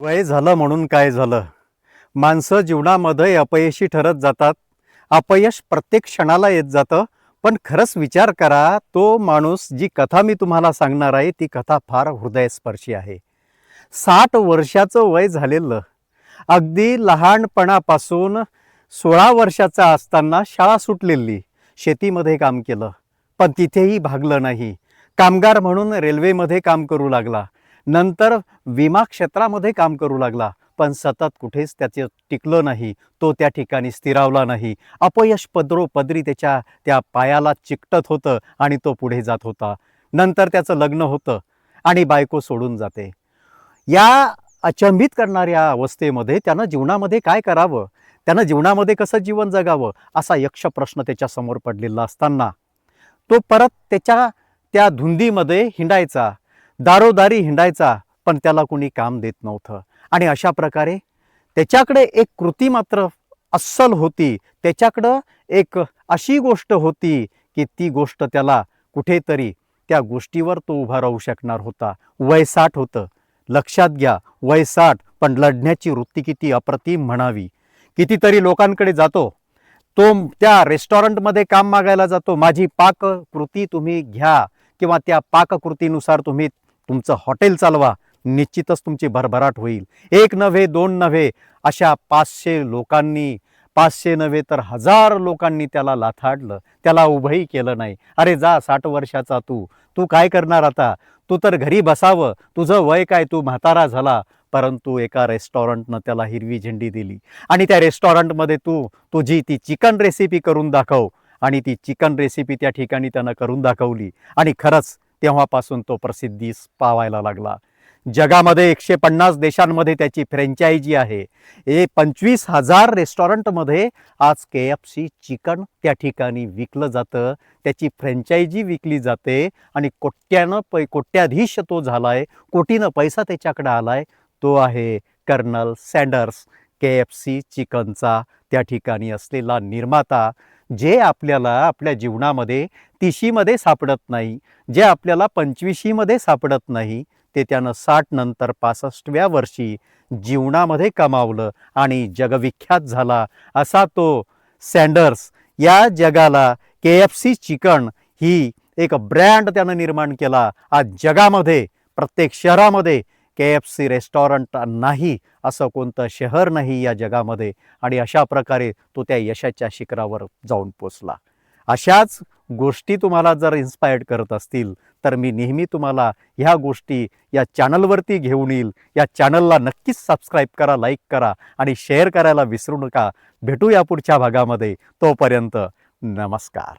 वय झालं म्हणून काय झालं? माणसं जीवनामध्ये अपयशी ठरत जातात. अपयश प्रत्येक क्षणाला येत जातं. पण खरंच विचार करा तो माणूस जी कथा मी तुम्हाला सांगणार आहे ती कथा फार हृदयस्पर्शी आहे. साठ वर्षाचं वय झालेलं. अगदी लहानपणापासून सोळा वर्षाचा असताना शाळा सुटलेली. शेतीमध्ये काम केलं. पण तिथेही भागलं नाही. कामगार म्हणून रेल्वेमध्ये काम करू लागला. नंतर विमा क्षेत्रामध्ये काम करू लागला पण सतत कुठेच त्याचे टिकलं नाही तो त्या ठिकाणी स्थिरावला नाही. अपयश पदरो पदरी त्याच्या त्या पायाला चिकटत होतं आणि तो पुढे जात होता. नंतर त्याचं लग्न होतं आणि बायको सोडून जाते. या अचंबित करणाऱ्या अवस्थेमध्ये त्यानं जीवनामध्ये काय करावं? त्यानं जीवनामध्ये कसं जीवन जगावं? असा यक्ष प्रश्न त्याच्यासमोर पडलेला असताना. तो परत त्याच्या त्या धुंदीमध्ये हिंडायचा. दारोदारी हिंडायचा पण त्याला कुणी काम देत नव्हतं. आणि अशा प्रकारे त्याच्याकडे एक कृती मात्र अस्सल होती. त्याच्याकडं एक अशी गोष्ट होती की ती गोष्ट त्याला कुठेतरी त्या गोष्टीवर तो उभा राहू शकणार होता. वय साठ होतं. लक्षात घ्या वय साठ पण लढण्याची वृत्ती किती अप्रतिम म्हणावी. कितीतरी लोकांकडे जातो. तो त्या रेस्टॉरंटमध्ये काम मागायला जातो. माझी पाककृती तुम्ही घ्या किंवा त्या पाककृतीनुसार तुम्ही तुमचं हॉटेल चालवा निश्चितच तुमची भरभराट होईल. एक नव्हे दोन नव्हे अशा पाचशे लोकांनी पाचशे नव्हे तर हजार लोकांनी त्याला लाथाडलं. त्याला उभंही केलं नाही. अरे जा साठ वर्षाचा तू. तू काय करणार आता? तू तर घरी बसावं. तुझं वय काय? तू म्हातारा झाला. परंतु एका रेस्टॉरंटनं त्याला हिरवी झेंडी दिली. आणि त्या रेस्टॉरंटमध्ये तू तुझी ती चिकन रेसिपी करून दाखव. आणि ती चिकन रेसिपी त्या ठिकाणी त्यानं करून दाखवली. आणि खरंच तेव्हापासून तो प्रसिद्धीस पावायला लागला. जगामध्ये एकशे पन्नास देशांमध्ये त्याची फ्रँचायझी आहे. हे पंचवीस हजार रेस्टॉरंटमध्ये आज के एफ सी चिकन त्या ठिकाणी विकलं जातं. त्याची फ्रँचायझी विकली जाते आणि कोट्यानं पै कोट्याधीश तो झालाय. कोटीनं पैसा त्याच्याकडे आलाय. तो आहे colonel Sanders. K F C चिकनचा त्या ठिकाणी असलेला निर्माता. जे आपल्याला आपल्या जीवनामध्ये तिशीमध्ये सापडत नाही जे आपल्याला पंचवीशीमध्ये सापडत नाही ते त्यानं साठ नंतर पासष्टव्या वर्षी जीवनामध्ये कमावलं आणि जगविख्यात झाला. असा तो सँडर्स या जगाला के एफ सी चिकन ही एक ब्रँड त्यानं निर्माण केला. आज जगामध्ये प्रत्येक शहरामध्ये के एफ सी रेस्टॉरंट नाही असं कोणतं शहर नाही या जगामध्ये. आणि अशा प्रकारे तो त्या यशाच्या शिखरावर जाऊन पोचला. अशाच गोष्टी तुम्हाला जर इन्स्पायर्ड करत असतील तर मी नेहमी तुम्हाला ह्या गोष्टी या चॅनलवरती घेऊन येईल. या चॅनलला नक्कीच सबस्क्राईब करा लाईक करा आणि शेअर करायला विसरू नका. भेटू या पुढच्या भागामध्ये. तोपर्यंत नमस्कार.